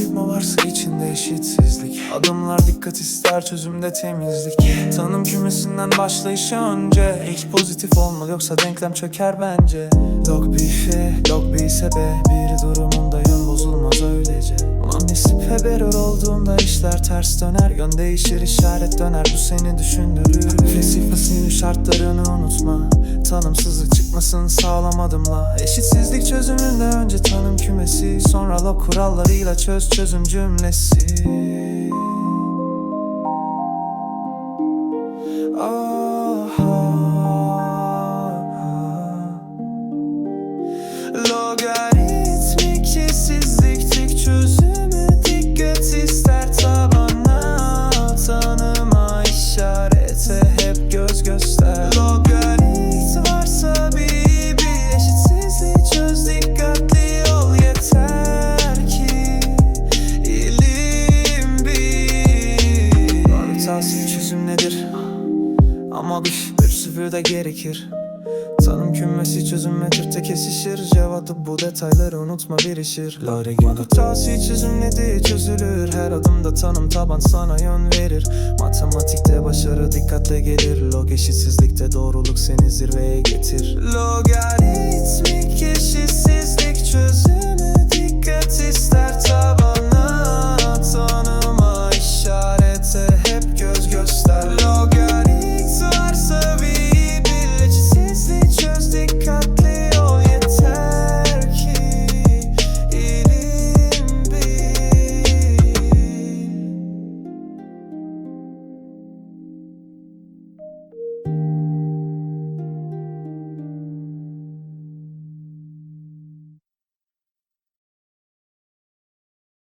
Algoritma varsa içinde eşitsizlik. Adımlar dikkat ister çözümde temizlik. Tanım kümesinden başlayışı önce. İlk pozitif olmalı yoksa denklem çöker bence. Log bir fe, log bir ise be. Biri durumunda yön bozulmaz öylece. Manisip haber olduğunda işler ters döner. Yön değişir işaret döner. Bu seni düşündürür. Sinir şartlarını unutma Tanımsızlık çıkmasın sağlamadımla Eşitsizlik çözümünde önce tanım kümesi Sonra log kurallarıyla çöz çözüm cümlesi Ah. Nedir? Ama bir, bir sıfır da gerekir. Tanım kümesi çözüm metrikte kesişir. Cevabı bu detayları unutma birişir. Lare gün Kutası çözüm nedir çözülür? Her adımda tanım taban sana yön verir. Matematikte başarı dikkatle gelir. Log eşitsizlikte doğruluk seni zirveye getir. Eşitsizlik